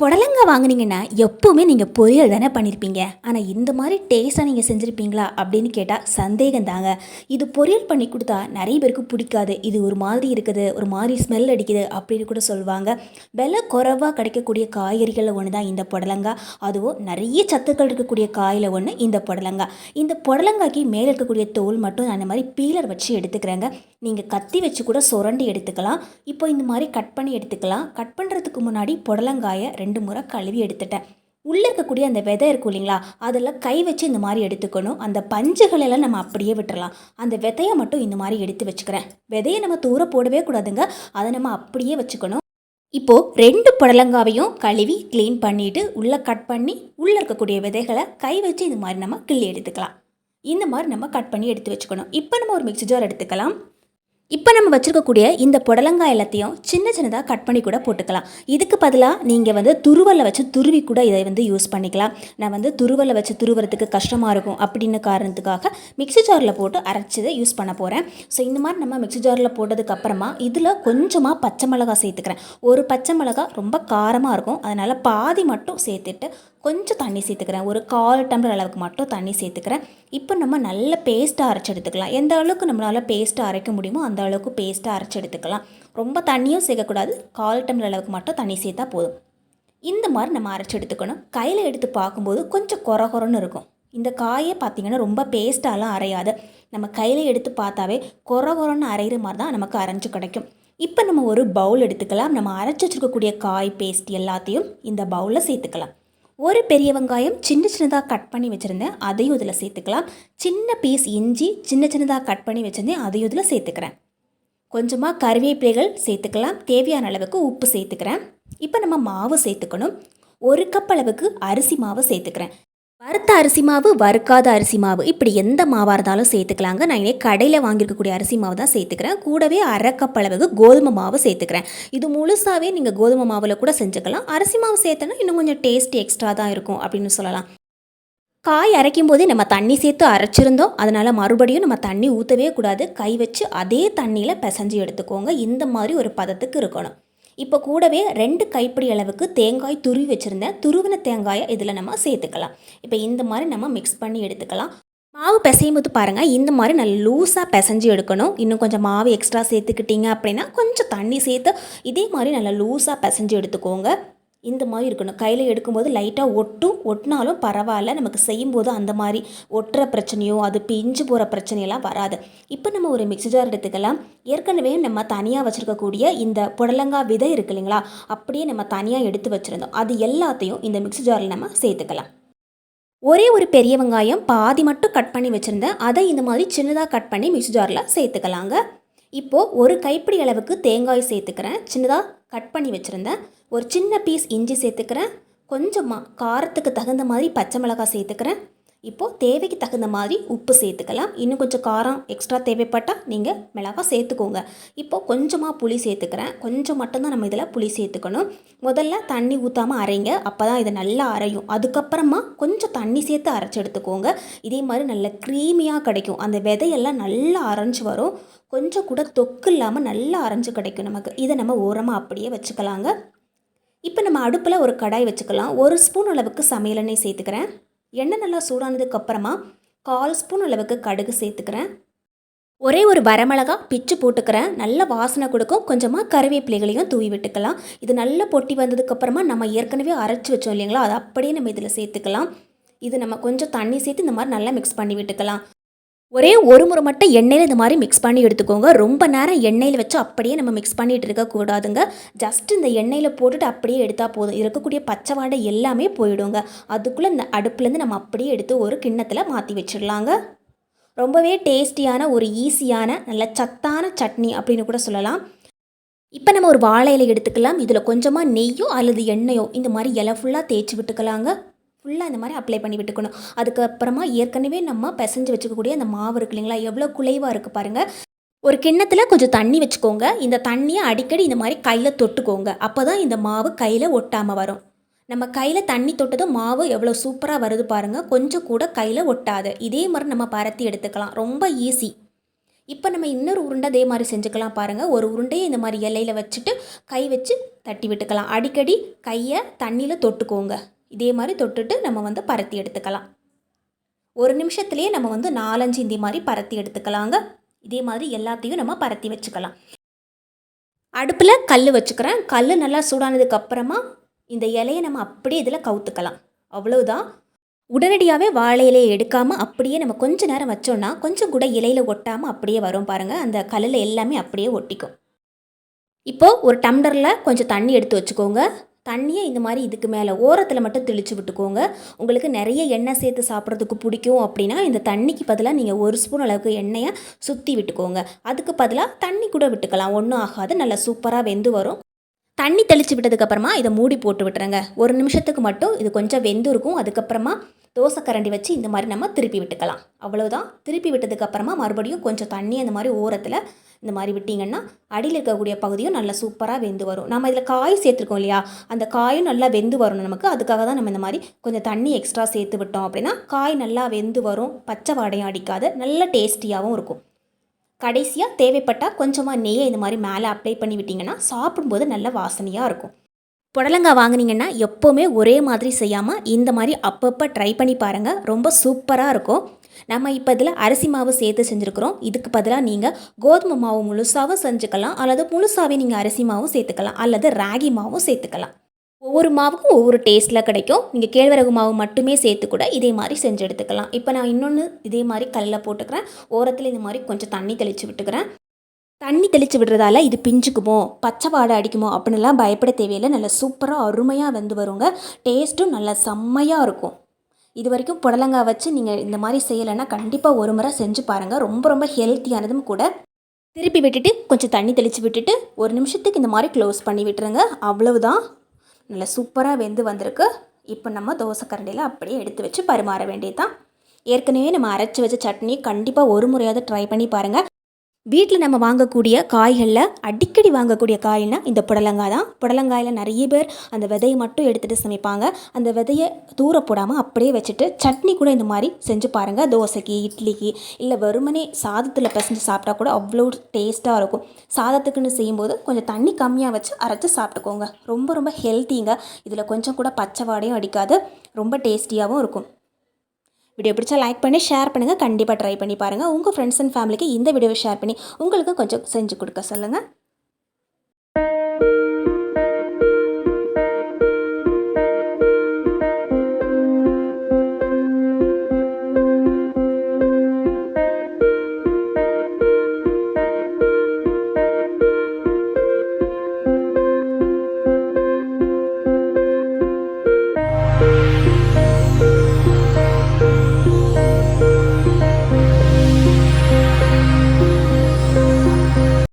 புடலங்காய் வாங்கினீங்கன்னா எப்போவுமே நீங்கள் பொரியல் தானே பண்ணியிருப்பீங்க ஆனால் இந்த மாதிரி டேஸ்ட்டாக நீங்கள் செஞ்சுருப்பீங்களா அப்படின்னு கேட்டால் சந்தேகம் தாங்க இது பொரியல் பண்ணி கொடுத்தா நிறைய பேருக்கு பிடிக்காது. இது ஒரு மாதிரி இருக்குது ஒரு மாதிரி ஸ்மெல் அடிக்குது அப்படின்னு கூட சொல்லுவாங்க. விலை குறைவாக கிடைக்கக்கூடிய காய்கறிகளில் ஒன்று தான் இந்த புடலங்காய் அதுவும் நிறைய சத்துக்கள் இருக்கக்கூடிய காயில் ஒன்று இந்த புடலங்காய் இந்த புடலங்காய்க்கு மேலே இருக்கக்கூடிய தோல் மட்டும் அந்த மாதிரி பீலர் வச்சு எடுத்துக்கிறேங்க. நீங்கள் கத்தி வச்சு கூட சுரண்டி எடுத்துக்கலாம். இப்போ இந்த மாதிரி கட் பண்ணி எடுத்துக்கலாம். கட் பண்ணுறதுக்கு முன்னாடி புடலங்காயை ரெண்டு முறை கழுவி எடுத்துட்டேன். உள்ளே இருக்கக்கூடிய அந்த விதை இருக்கும் இல்லைங்களா அதில் கை வச்சு இந்த மாதிரி எடுத்துக்கணும். அந்த பஞ்சுகளெல்லாம் நம்ம அப்படியே விட்டுறலாம். அந்த விதையை மட்டும் இந்த மாதிரி எடுத்து வச்சுக்கிறேன். விதையை நம்ம தூர போடவே கூடாதுங்க. அதை நம்ம அப்படியே வச்சுக்கணும். இப்போது ரெண்டு புடலங்காவையும் கழுவி க்ளீன் பண்ணிவிட்டு உள்ளே கட் பண்ணி உள்ளே இருக்கக்கூடிய விதைகளை கை வச்சு இந்த மாதிரி நம்ம கிள்ளி எடுத்துக்கலாம். இந்த மாதிரி நம்ம கட் பண்ணி எடுத்து வச்சுக்கணும். இப்போ நம்ம ஒரு மிக்சி ஜார் எடுத்துக்கலாம். இப்போ நம்ம வச்சுருக்கக்கூடிய இந்த புடலங்காய் எல்லாத்தையும் சின்ன சின்னதாக கட் பண்ணி கூட போட்டுக்கலாம். இதுக்கு பதிலாக நீங்கள் வந்து துருவலை வச்சு துருவி கூட இதை வந்து யூஸ் பண்ணிக்கலாம். நான் வந்து துருவலை வச்சு துருவுறதுக்கு கஷ்டமாக இருக்கும் அப்படின்னு காரணத்துக்காக மிக்ஸி ஜாரில் போட்டு அரைச்சதை யூஸ் பண்ண போகிறேன் ஸோ இந்த மாதிரி நம்ம மிக்ஸி ஜாரில் போட்டதுக்கப்புறமா இதில் கொஞ்சமாக பச்சை மிளகாய் சேர்த்துக்கிறேன். ஒரு பச்சை மிளகாய் ரொம்ப காரமாக இருக்கும். அதனால் பாதி மட்டும் சேர்த்துட்டு கொஞ்சம் தண்ணி சேர்த்துக்கிறேன். ஒரு கால் டம்ளர் அளவுக்கு மட்டும் தண்ணி சேர்த்துக்கிறேன். இப்போ நம்ம நல்ல பேஸ்ட்டாக அரைச்சி எடுத்துக்கலாம். எந்த அளவுக்கு நம்மளால் பேஸ்ட்டாக அரைக்க முடியுமோ அந்த அளவுக்கு பேஸ்ட்டாக அரைச்சி எடுத்துக்கலாம். ரொம்ப தண்ணியும் சேர்க்கக்கூடாது. கால் டம்ளர் அளவுக்கு மட்டும் தண்ணி சேர்த்தா போதும். இந்த மாதிரி நம்ம அரைச்சி எடுத்துக்கணும். கையில் எடுத்து பார்க்கும்போது கொஞ்சம் கொர கொரன்னு இருக்கும். இந்த காயை பார்த்திங்கன்னா ரொம்ப பேஸ்ட்டாலாம் அரையாது. நம்ம கையில் எடுத்து பார்த்தாவே கொர கொரன்னு அரைகிற மாதிரி தான் நமக்கு அரைஞ்சு கிடைக்கும். இப்போ நம்ம ஒரு பவுல் எடுத்துக்கலாம். நம்ம அரைச்சி வச்சுருக்கக்கூடிய காய் பேஸ்ட் எல்லாத்தையும் இந்த பவுலில் சேர்த்துக்கலாம். ஒரு பெரிய வெங்காயம் சின்ன சின்னதாக கட் பண்ணி வச்சுருந்தேன். அதையும் இதில் சேர்த்துக்கலாம். சின்ன பீஸ் இஞ்சி சின்ன சின்னதாக கட் பண்ணி வச்சுருந்தேன். அதையும் இதில் சேர்த்துக்கிறேன். கொஞ்சமாக கருவேப்பிலைகள் சேர்த்துக்கலாம். தேவையான அளவுக்கு உப்பு சேர்த்துக்கிறேன். இப்போ நம்ம மாவு சேர்த்துக்கணும். ஒரு கப் அளவுக்கு அரிசி மாவு சேர்த்துக்கிறேன். வறுத்த அரிசி மாவு வறுக்காத அரிசி மாவு இப்படி எந்த மாவாக இருந்தாலும் சேர்த்துக்கலாங்க. நான் இன்னைக்கு கடையில் வாங்கியிருக்கக்கூடிய அரிசி மாவு தான் சேர்த்துக்கிறேன். கூடவே அரை கப் அளவுக்கு கோதுமை மாவு சேர்த்துக்கிறேன். இது முழுசாகவே நீங்கள் கோதுமை மாவில் கூட செஞ்சுக்கலாம். அரிசி மாவு சேர்த்தனா இன்னும் கொஞ்சம் டேஸ்ட் எக்ஸ்ட்ரா தான் இருக்கும் அப்படின்னு சொல்லலாம். காய் அரைக்கும் போது நம்ம தண்ணி சேர்த்து அரைச்சிருந்தோம். அதனால் மறுபடியும் நம்ம தண்ணி ஊற்றவே கூடாது. கை வச்சு அதே தண்ணியில் பிசைஞ்சு எடுத்துக்கோங்க. இந்த மாதிரி ஒரு பதத்துக்கு இருக்கணும். இப்போ கூடவே ரெண்டு கைப்பிடி அளவுக்கு தேங்காய் துருவி வச்சுருந்தேன். துருவின தேங்காயை இதில் நம்ம சேர்த்துக்கலாம். இப்போ இந்த மாதிரி நம்ம மிக்ஸ் பண்ணி எடுத்துக்கலாம். மாவு பிசையும் போது பாருங்கள் இந்த மாதிரி நல்லா லூஸாக பிசைஞ்சு எடுக்கணும். இன்னும் கொஞ்சம் மாவு எக்ஸ்ட்ரா சேர்த்துக்கிட்டீங்க அப்படின்னா கொஞ்சம் தண்ணி சேர்த்து இதே மாதிரி நல்லா லூஸாக பிசைஞ்சு எடுத்துக்கோங்க. இந்த மாதிரி இருக்கணும். கையில் எடுக்கும்போது லைட்டாக ஒட்டும் ஒட்டினாலும் பரவாயில்ல. நமக்கு செய்யும்போது அந்த மாதிரி ஒட்டுற பிரச்சனையோ அது பிஞ்சு போகிற பிரச்சனையெல்லாம் வராது. இப்போ நம்ம ஒரு மிக்ஸி ஜார் எடுத்துக்கலாம். ஏற்கனவே நம்ம தனியாக வச்சுருக்கக்கூடிய இந்த புடலங்காய் விதை இருக்கு இல்லைங்களா? அப்படியே நம்ம தனியாக எடுத்து வச்சுருந்தோம். அது எல்லாத்தையும் இந்த மிக்ஸி ஜாரில் நம்ம சேர்த்துக்கலாம். ஒரே ஒரு பெரிய வெங்காயம் பாதி மட்டும் கட் பண்ணி வச்சுருந்தேன். அதை இந்த மாதிரி சின்னதாக கட் பண்ணி மிக்ஸி ஜாரில் சேர்த்துக்கலாங்க. இப்போது ஒரு கைப்பிடி அளவுக்கு தேங்காய் சேர்த்துக்கிறேன். சின்னதாக கட் பண்ணி வச்சுருந்தேன் ஒரு சின்ன பீஸ் இஞ்சி சேர்த்துக்கிறேன். கொஞ்சமாக காரத்துக்கு தகுந்த மாதிரி பச்சை மிளகாய் சேர்த்துக்கிறேன். இப்போது தேவைக்கு தகுந்த மாதிரி உப்பு சேர்த்துக்கலாம். இன்னும் கொஞ்சம் காரம் எக்ஸ்ட்ரா தேவைப்பட்டால் நீங்கள் மிளகா சேர்த்துக்கோங்க. இப்போது கொஞ்சமாக புளி சேர்த்துக்கிறேன். கொஞ்சம் மட்டும்தான் நம்ம இதில் புளி சேர்த்துக்கணும். முதல்ல தண்ணி ஊற்றாமல் அரைங்க. அப்போ தான் இதை நல்லா அரையும். அதுக்கப்புறமா கொஞ்சம் தண்ணி சேர்த்து அரைச்சி எடுத்துக்கோங்க இதே மாதிரி நல்ல க்ரீமியாக கிடைக்கும். அந்த விதையெல்லாம் நல்லா அரைஞ்சு வரும். கொஞ்சம் கூட தொக்கு இல்லாமல் நல்லா அரைஞ்சு கிடைக்கும் நமக்கு. இதை நம்ம ஓரமாக அப்படியே வச்சுக்கலாங்க. இப்போ நம்ம அடுப்பில் ஒரு கடாய் வச்சுக்கலாம். ஒரு ஸ்பூன் அளவுக்கு சமையல் எண்ணெய் சேர்த்துக்கிறேன். எண்ணெய் நல்லா சூடானதுக்கு அப்புறமா கால் ஸ்பூன் அளவுக்கு கடுகு சேர்த்துக்கிறேன். ஒரே ஒரு வரமிளகா பிச்சு போட்டுக்கிறேன். நல்ல வாசனை கொடுக்கும். கொஞ்சமாக கருவேப்பிலைகளையும் தூவி விட்டுக்கலாம். இது நல்லா பொட்டி வந்ததுக்கப்புறமா நம்ம ஏற்கனவே அரைச்சி வச்சோம் இல்லைங்களா? அதை அப்படியே நம்ம இதில் சேர்த்துக்கலாம். இது நம்ம கொஞ்சம் தண்ணி சேர்த்து இந்த மாதிரி நல்லா மிக்ஸ் பண்ணி விட்டுக்கலாம். ஒரே ஒரு முறை மட்டும் எண்ணெயில் இந்த மாதிரி மிக்ஸ் பண்ணி எடுத்துக்கோங்க. ரொம்ப நேரம் எண்ணெயில் வச்சு அப்படியே நம்ம மிக்ஸ் பண்ணிட்டு இருக்கக்கூடாதுங்க ஜஸ்ட் இந்த எண்ணெயில் போட்டுட்டு அப்படியே எடுத்தால் போதும். இருக்கக்கூடிய பச்சை வாடை எல்லாமே போயிடுங்க. அதுக்குள்ளே இந்த அடுப்புலேருந்து நம்ம அப்படியே எடுத்து ஒரு கிண்ணத்தில் மாற்றி வச்சிடலாங்க. ரொம்பவே டேஸ்டியான ஒரு ஈஸியான நல்ல சத்தான சட்னி அப்படின்னு கூட சொல்லலாம். இப்போ நம்ம ஒரு வாழை இலை எடுத்துக்கலாம். இதில் கொஞ்சமாக நெய்யோ அல்லது எண்ணெயோ இந்த மாதிரி இலை ஃபுல்லாக தேய்ச்சி விட்டுக்கலாங்க. ஃபுல்லாக இந்த மாதிரி அப்ளை பண்ணி விட்டுக்கணும். அதுக்கப்புறமா ஏற்கனவே நம்ம பிசைஞ்சு வச்சுக்கக்கூடிய அந்த மாவு இருக்கு இல்லைங்களா? எவ்வளோ குலைவாக இருக்குது பாருங்கள் ஒரு கிண்ணத்தில் கொஞ்சம் தண்ணி வச்சுக்கோங்க. இந்த தண்ணியை அடிக்கடி இந்த மாதிரி கையில் தொட்டுக்கோங்க. அப்போ தான் இந்த மாவு கையில் ஒட்டாமல் வரும். நம்ம கையில் தண்ணி தொட்டதும் மாவு எவ்வளோ சூப்பராக வருது பாருங்கள் கொஞ்சம் கூட கையில் ஒட்டாது. இதே மாதிரி நம்ம பரத்தி எடுத்துக்கலாம். ரொம்ப ஈஸி இப்போ நம்ம இன்னொரு உருண்டை அதே மாதிரி செஞ்சுக்கலாம் பாருங்கள் ஒரு உருண்டையை இந்த மாதிரி இலையில வச்சுட்டு கை வச்சு தட்டி விட்டுக்கலாம். அடிக்கடி கையை தண்ணியில் தொட்டுக்கோங்க. இதே மாதிரி தொட்டுட்டு நம்ம வந்து பரத்தி எடுத்துக்கலாம். ஒரு நிமிஷத்துலேயே நம்ம வந்து நாலஞ்சு இந்த மாதிரி பரத்தி எடுத்துக்கலாங்க. இதே மாதிரி எல்லாத்தையும் நம்ம பரத்தி வச்சுக்கலாம். அடுப்பில் கல் வச்சுக்கிறேன். கல் நல்லா சூடானதுக்கப்புறமா இந்த இலையை நம்ம அப்படியே இதில் கவுத்துக்கலாம். அவ்வளவுதான். உடனடியாகவே வாழை இலையை எடுக்காமல் அப்படியே நம்ம கொஞ்ச நேரம் வச்சோன்னா கொஞ்சம் கூட இலையில் ஒட்டாமல் அப்படியே வரும் பாருங்கள் அந்த கல்லில் எல்லாமே அப்படியே ஒட்டிக்கும். இப்போது ஒரு டம்ளரில் கொஞ்சம் தண்ணி எடுத்து வச்சுக்கோங்க. தண்ணியை இந்த மாதிரி இதுக்கு மேலே ஓரத்தில் மட்டும் தெளித்து விட்டுக்கோங்க. உங்களுக்கு நிறைய எண்ணெய் சேர்த்து சாப்பிட்றதுக்கு பிடிக்கும் அப்படின்னா இந்த தண்ணிக்கு பதிலாக நீங்கள் ஒரு ஸ்பூன் அளவுக்கு எண்ணெயை சுற்றி விட்டுக்கோங்க. அதுக்கு பதிலாக தண்ணி கூட விட்டுக்கலாம் ஒன்றும் ஆகாது நல்லா சூப்பராக வெந்து வரும். தண்ணி தெளித்து விட்டதுக்கப்புறமா இதை மூடி போட்டு விட்டுருங்க. ஒரு நிமிஷத்துக்கு மட்டும் இது கொஞ்சம் வெந்து இருக்கும் அதுக்கப்புறமா தோசை கரண்டி வச்சு இந்த மாதிரி நம்ம திருப்பி விட்டுக்கலாம். அவ்வளோதான் திருப்பி விட்டதுக்கப்புறமா மறுபடியும் கொஞ்சம் தண்ணி அந்த மாதிரி ஓரத்தில் இந்த மாதிரி விட்டிங்கன்னா அடியில் இருக்கக்கூடிய பகுதியும் நல்லா சூப்பராக வெந்து வரும். நம்ம இதில் காய் சேர்த்துருக்கோம் இல்லையா? அந்த காயும் நல்லா வெந்து வரணும் நமக்கு. அதுக்காக தான் நம்ம இந்த மாதிரி கொஞ்சம் தண்ணி எக்ஸ்ட்ரா சேர்த்து விட்டோம் அப்படின்னா காய் நல்லா வெந்து வரும். பச்சை வாடையும் அடிக்காது. நல்ல டேஸ்டியாகவும் இருக்கும். கடைசியாக தேவைப்பட்டால் கொஞ்சமாக நெய்யை இந்த மாதிரி மேலே அப்ளை பண்ணி விட்டிங்கன்னா சாப்பிடும்போது நல்ல வாசனையாக இருக்கும். புடலங்காய் வாங்கினீங்கன்னா எப்போவுமே ஒரே மாதிரி செய்யாமல் இந்த மாதிரி அப்பப்போ ட்ரை பண்ணி பாருங்கள் ரொம்ப சூப்பராக இருக்கும். நம்ம இப்போ இதில் அரிசி மாவு சேர்த்து செஞ்சுருக்குறோம். இதுக்கு பதிலாக நீங்கள் கோதுமை மாவு முழுசாகவும் செஞ்சுக்கலாம். அல்லது முழுசாகவே நீங்கள் அரிசி மாவும் சேர்த்துக்கலாம். அல்லது ராகி மாவும் சேர்த்துக்கலாம். ஒவ்வொரு மாவுக்கும் ஒவ்வொரு டேஸ்ட்டில் கிடைக்கும். நீங்கள் கேழ்வரகு மாவு மட்டுமே சேர்த்து கூட இதே மாதிரி செஞ்சு எடுத்துக்கலாம். இப்போ நான் இன்னொன்று இதே மாதிரி கல்லில் போட்டுக்கிறேன். ஓரத்தில் இந்த மாதிரி கொஞ்சம் தண்ணி தெளித்து விட்டுக்கிறேன். தண்ணி தெளித்து விடுறதால இது பிஞ்சுக்குமோ பச்சை வாடை அடிக்குமோ அப்படின்லாம் பயப்பட தேவையில்லை. நல்லா சூப்பராக அருமையாக வெந்து வருங்க. டேஸ்ட்டும் நல்லா செம்மையாக இருக்கும். இது வரைக்கும் புடலங்காய் வச்சு நீங்கள் இந்த மாதிரி செய்யலைன்னா கண்டிப்பாக ஒரு முறை செஞ்சு பாருங்கள் ரொம்ப ரொம்ப ஹெல்த்தியானதும் கூட. திருப்பி விட்டுட்டு கொஞ்சம் தண்ணி தெளித்து விட்டுட்டு ஒரு நிமிஷத்துக்கு இந்த மாதிரி க்ளோஸ் பண்ணி விட்டுருங்க. அவ்வளவுதான். நல்லா சூப்பராக வெந்து வந்திருக்கு. இப்போ நம்ம தோசை கரண்டியில் அப்படியே எடுத்து வச்சு பரிமாற வேண்டியதுதான். ஏற்கனவே நம்ம அரைச்சி வச்ச சட்னி கண்டிப்பாக ஒரு முறையாவது ட்ரை பண்ணி பாருங்கள் வீட்டில் நம்ம வாங்கக்கூடிய காய்களில் அடிக்கடி வாங்கக்கூடிய காய்னா இந்த புடலங்காய் தான். புடலங்காயில் நிறைய பேர் அந்த விதையை மட்டும் எடுத்துகிட்டு சமைப்பாங்க. அந்த விதையை தூர போடாமல் அப்படியே வச்சுட்டு சட்னி கூட இந்த மாதிரி செஞ்சு பாருங்கள் தோசைக்கு இட்லிக்கு இல்லை வெறுமனே சாதத்தில் பிசைஞ்சு சாப்பிட்டா கூட அவ்வளோ டேஸ்ட்டாக இருக்கும். சாதத்துக்குன்னு செய்யும்போது கொஞ்சம் தண்ணி கம்மியாக வச்சு அரைச்சி சாப்பிட்டுக்கோங்க. ரொம்ப ரொம்ப ஹெல்த்திங்க. இதில் கொஞ்சம் கூட பச்சை வாடையும் அடிக்காது. ரொம்ப டேஸ்டியாகவும் இருக்கும். வீடியோ பிடிச்சா லைக் பண்ணி ஷேர் பண்ணுங்கள் கண்டிப்பாக ட்ரை பண்ணி பாருங்கள் உங்கள் ஃப்ரெண்ட்ஸ் அண்ட் ஃபேமிலிக்கு இந்த வீடியோவை ஷேர் பண்ணி உங்களுக்கு கொஞ்சம் செஞ்சு கொடுக்க சொல்லுங்கள்